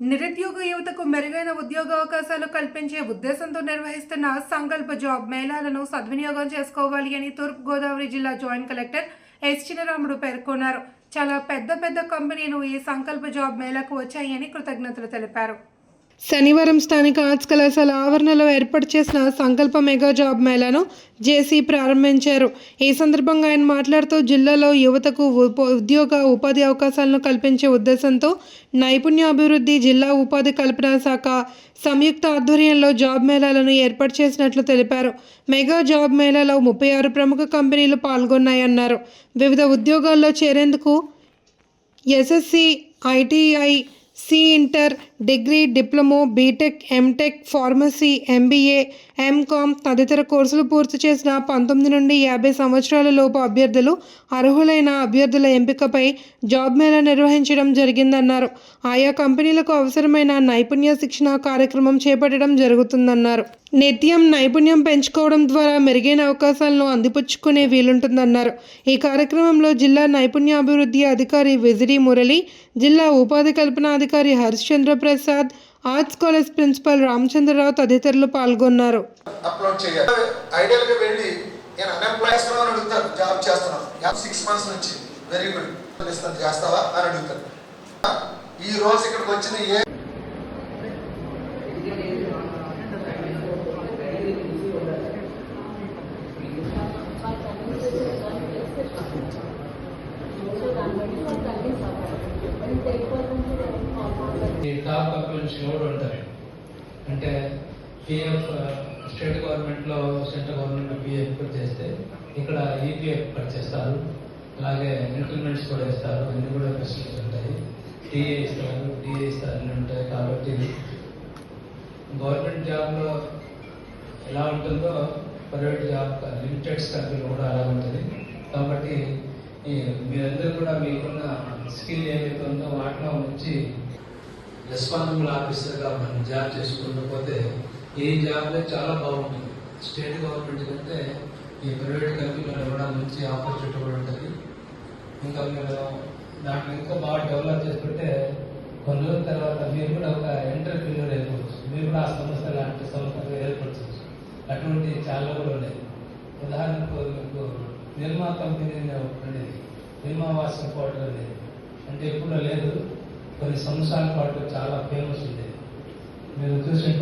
నిరుద్యోగ యువతకు మెరుగైన ఉద్యోగ అవకాశాలు కల్పించే ఉద్దేశంతో నిర్వహిస్తున్న సంకల్ప జాబ్ మేళాలను సద్వినియోగం చేసుకోవాలి అని తూర్పుగోదావరి జిల్లా జాయింట్ కలెక్టర్ ఎస్ చినరాముడు పేర్కొన్నారు. చాలా పెద్ద పెద్ద కంపెనీలు ఈ సంకల్ప జాబ్ మేళాకు వచ్చాయని కృతజ్ఞతలు తెలిపారు. శనివారం స్థానిక ఆర్ట్స్ కళాశాల ఆవరణలో ఏర్పాటు చేసిన సంకల్ప మెగా జాబ్ మేళాను జేసీ ప్రారంభించారు. ఈ సందర్భంగా ఆయన మాట్లాడుతూ జిల్లాలో యువతకు ఉద్యోగ ఉపాధి అవకాశాలను కల్పించే ఉద్దేశంతో నైపుణ్యాభివృద్ధి జిల్లా ఉపాధి కల్పన శాఖ సంయుక్త ఆధ్వర్యంలో జాబ్ మేళాలను ఏర్పాటు చేసినట్లు తెలిపారు. మెగా జాబ్ మేళాలో ముప్పై ఆరు ప్రముఖ కంపెనీలు పాల్గొన్నాయన్నారు. వివిధ ఉద్యోగాల్లో చేరేందుకు SSC ITI C inter degree diploma BTech MTech pharmacy MBA MCom తదితర కోర్సులు పూర్తి చేసిన పంతొమ్మిది నుండి యాభై సంవత్సరాల లోపు అభ్యర్థులు అర్హులైన అభ్యర్థుల ఎంపికపై జాబ్ మేళా నిర్వహించడం జరిగిందన్నారు. ఆయా కంపెనీలకు అవసరమైన నైపుణ్య శిక్షణ కార్యక్రమం చేపట్టడం జరుగుతుందన్నారు. నిత్యం నైపుణ్యం పెంచుకోవడం ద్వారా మెరుగైన అవకాశాలను అందిపుచ్చుకునే వీలుంటుందన్నారు. ఈ కార్యక్రమంలో జిల్లా నైపుణ్యాభివృద్ధి అధికారి విజిరి మురళి జిల్లా ఉపాధి కల్పన అధికారి Harishchandra Prasad arts college principal Ramachandrarao తదితరులు పాల్గొన్నారు. ఈ రోజు ఇక్కడికి వచ్చిన ఏ నేను అన్ఎంప్లాయ్ అని అడుగుతారు జాబ్ చేస్తున్నాను సిక్స్ మంత్స్ నుంచి వెరీ గుడ్ ఇస్తాను చేస్తావా అని అడుగుతారు ఈ రోజు ఇక్కడికి వచ్చిన ఏ ఈ టాప్ కంపెనీస్ కూడా ఉంటాయి అంటే పిఎఫ్ స్టేట్ గవర్నమెంట్లో సెంట్రల్ గవర్నమెంట్ పిఎఫ్ కూడా చేస్తే ఇక్కడ ఈపీఎఫ్ పనిచేస్తారు చేస్తారు. అలాగే ఇంక్రిమెంట్స్ కూడా ఇస్తారు అన్ని కూడా ఫెసిలిటీస్ ఉంటాయి. టీఏ ఇస్తారు టీఏ ఇస్తారు అన్ని ఉంటాయి కాబట్టి గవర్నమెంట్ జాబ్లో ఎలా ఉంటుందో ప్రైవేట్ జాబ్ లిమిటెడ్ కంపెనీ కూడా అలా ఉంటుంది. కాబట్టి ఈ మీరందరూ కూడా మీకున్న స్కిల్ ఏమైతే ఉందో వాటిలో నుంచి రెస్పాన్సిబుల్ ఆఫీసర్గా మనం జాబ్ చేసుకుంటూ పోతే ఈ జాబ్లో చాలా బాగుంటుంది. స్టేట్ గవర్నమెంట్ కంటే ఈ ప్రైవేట్ కంపెనీలో కూడా మంచి ఆపర్చునిటీ కూడా ఉంటుంది. ఇంకా మీరు దాంట్లో ఇంకా బాగా డెవలప్ చేసుకుంటే కొన్ని రోజుల తర్వాత మీరు కూడా ఒక ఎంటర్ప్రీనర్ ఏర్పడచ్చు మీరు కూడా ఆ సంస్థ లాంటి సంస్థలు ఏర్పరచవచ్చు. అటువంటి చాలా కూడా ఉన్నాయి. ఉదాహరణకు మీకు నిర్మా కంపెనీ ఒకటి ఉండేది నిర్మా వాసిన పోర్టల్ అనేది. అంటే ఎప్పుడూ లేదు. కొన్ని సంవత్సరాల పాటు చాలా ఫేమస్ ఉండేది. మీరు చూసిన